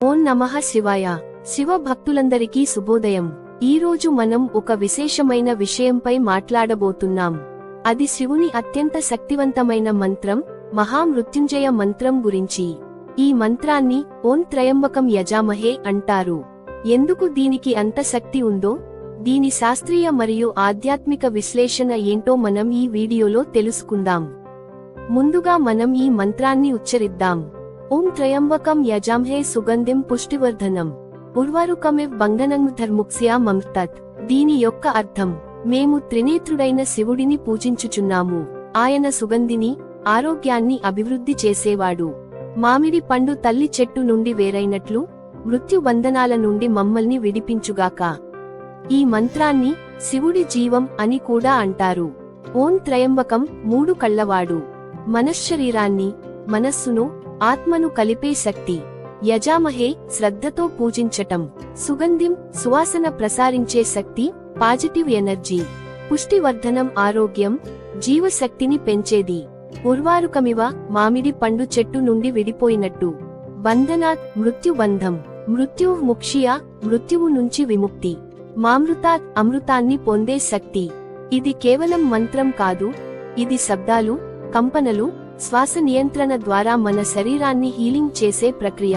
ఓం నమః శివాయ. శివ భక్తులందరికీ శుభోదయం ఈరోజు మనం ఒక విశేషమైన విషయంపై మాట్లాడబోతున్నాం. అది శివుని అత్యంత శక్తివంతమైన మంత్రం మహామృత్యుంజయ మంత్రం గురించి. ఈ మంత్రాన్ని ఓం త్రయంబకం యజామహే అంటారు. ఎందుకు దీనికి అంత శక్తి ఉందో దీని శాస్త్రీయ మరియు ఆధ్యాత్మిక విశ్లేషణ ఏంటో మనం ఈ వీడియోలో తెలుసుకుందాం. ముందుగా మనం ఈ మంత్రాన్ని ఉచ్చరిద్దాం. ఓం త్రయంబకం యజాంహే సుగంధిం పుష్టివర్ధనం. ఉర్వారుకమివ్ బంధనంధర్ముక్స్యా మమ్తత్. దీని యొక్క అర్థం మేము త్రినేత్రుడైన శివుడిని పూజించుచున్నాము. ఆయన సుగంధిని ఆరోగ్యాన్ని అభివృద్ధి చేసేవాడు. మామిడి పండు తల్లి చెట్టు నుండి వేరైనట్లు మృత్యు బంధనాల నుండి మమ్మల్ని విడిపించుగాక. ఈ మంత్రాన్ని శివుడి జీవం అని కూడా అంటారు. ఓం త్రయంబకం మూడు కళ్ళవాడు. మనశ్శరీరాన్ని మనస్సును ఆత్మను కలిపే శక్తి. యజామహే శ్రద్ధతో పూజించటం. సుగంధిం సువాసన ప్రసారించే శక్తి పాజిటివ్ ఎనర్జీ. పుష్టివర్ధనం ఆరోగ్యం జీవశక్తిని పెంచేది. ఉర్వారుకమివ మామిడి పండు చెట్టు నుండి విడిపోయినట్టు. బంధనాత్ మృత్యుబంధం మృత్యు ముక్షియా మృత్యువు నుంచి విముక్తి. మామృతాత్ అమృతాన్ని పొందే శక్తి. ఇది కేవలం మంత్రం కాదు. ఇది శబ్దాలు కంపనలు శ్వాస నియంత్రణ ద్వారా మన శరీరాన్ని హీలింగ్ చేసే ప్రక్రియ.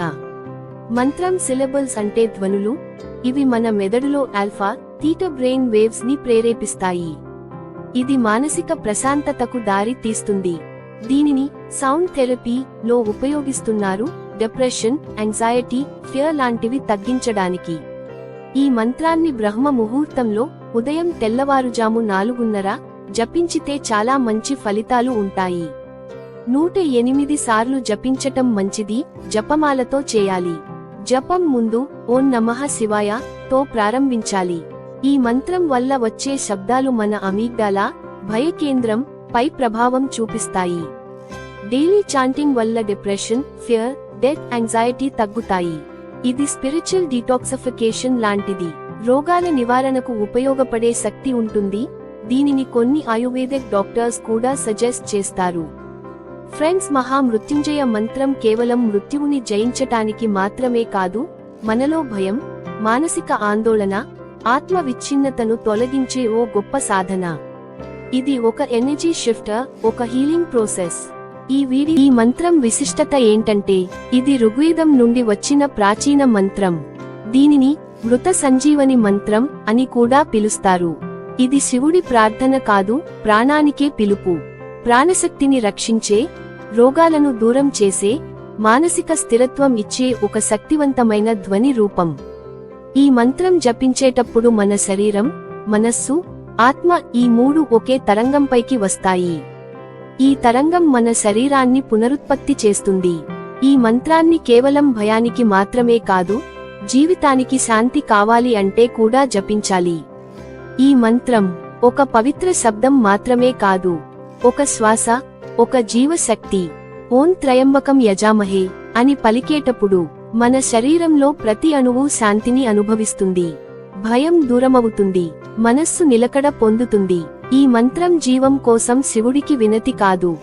మంత్రం సిలబల్స్ అంటే ధ్వనులు. ఇవి మన మెదడులో ఆల్ఫా తీట బ్రెయిన్ వేవ్స్ని ప్రేరేపిస్తాయి. ఇది మానసిక ప్రశాంతతకు దారి తీస్తుంది. దీనిని సౌండ్ థెరపీ లో ఉపయోగిస్తున్నారు డిప్రెషన్ యాంగ్జైటీ ఫియర్ లాంటివి తగ్గించడానికి. ఈ మంత్రాన్ని బ్రహ్మ ముహూర్తంలో ఉదయం తెల్లవారుజాము నాలుగున్నర జపించితే చాలా మంచి ఫలితాలు ఉంటాయి. నూట ఎనిమిది సార్లు జపించటం మంచిది జపమాలతో చేయాలి. జపం ముందు ఓం నమః శివాయ తో ప్రారంభించాలి. ఈ మంత్రం వల్ల వచ్చే శబ్దాలు మన అమీగ్డాల భయకేంద్రం పై ప్రభావం చూపిస్తాయి. డైలీ చాంటింగ్ వల్ల డిప్రెషన్ ఫియర్ డెత్ యాంగ్జైటీ తగ్గుతాయి. ఇది స్పిరిచువల్ డీటాక్సిఫికేషన్ లాంటిది. రోగాల నివారణకు ఉపయోగపడే శక్తి ఉంటుంది. దీనిని కొన్ని ఆయుర్వేదిక్ డాక్టర్స్ కూడా సజెస్ట్ చేస్తారు. ఫ్రెండ్స్ మహా మృత్యుంజయ మంత్రం కేవలం మృత్యువుని జయించటానికి మాత్రమే కాదు మనలో భయం మానసిక ఆందోళన ఆత్మ విచ్ఛిన్నతను తొలగించే ఓ గొప్ప సాధన. ఇది ఒక ఎనర్జీ షిఫ్టర్ ఒక హీలింగ్ ప్రోసెస్. ఈ వీడి ఈ మంత్రం విశిష్టత ఏంటంటే ఇది ఋగ్వేదం నుండి వచ్చిన ప్రాచీన మంత్రం. దీనిని మృత సంజీవని మంత్రం అని కూడా పిలుస్తారు. ఇది శివుడి ప్రార్థన కాదు ప్రాణానికే పిలుపు. ప్రాణశక్తిని రక్షించే రోగాలను దూరం చేసే మానసిక స్థిరత్వం ఇచ్చే ఒక శక్తివంతమైన ధ్వని రూపం. ఈ మంత్రం జపించేటప్పుడు మన శరీరం మనస్సు ఆత్మ ఈ మూడు ఒకే తరంగంపైకి వస్తాయి. ఈ తరంగం మన శరీరాన్ని పునరుత్పత్తి చేస్తుంది. ఈ మంత్రాన్ని కేవలం భయానికి మాత్రమే కాదు జీవితానికి శాంతి కావాలి అంటే కూడా జపించాలి. ఈ మంత్రం ఒక పవిత్ర శబ్దం మాత్రమే కాదు. ఒక శ్వాస ఒక జీవశక్తి. ఓం త్రయంబకం యజామహే అని పలికేటప్పుడు మన శరీరంలో ప్రతి అణువు శాంతిని అనుభవిస్తుంది. భయం దూరమవుతుంది మనస్సు నిలకడ పొందుతుంది. ఈ మంత్రం జీవం కోసం శివుడికి వినతి కాదు.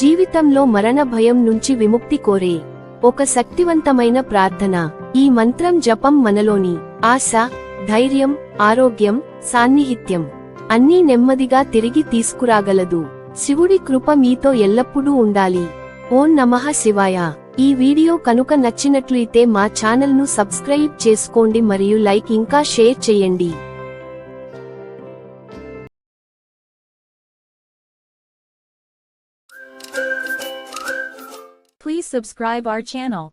జీవితంలో మరణ భయం నుంచి విముక్తి కోరే. ఒక శక్తివంతమైన ప్రార్థన. ఈ మంత్రం జపం మనలోని ఆశ ధైర్యం ఆరోగ్యం సాన్నిహిత్యం అన్నీ నెమ్మదిగా తిరిగి తీసుకురాగలదు. శివుడి కృప మీతో ఎల్లప్పుడూ ఉండాలి. ఓం నమః శివాయ. ఈ వీడియో కనుక నచ్చినట్లయితే మా ఛానల్ను సబ్స్క్రైబ్ చేసుకోండి మరియు లైక్ ఇంకా షేర్ చేయండి. Please subscribe our channel.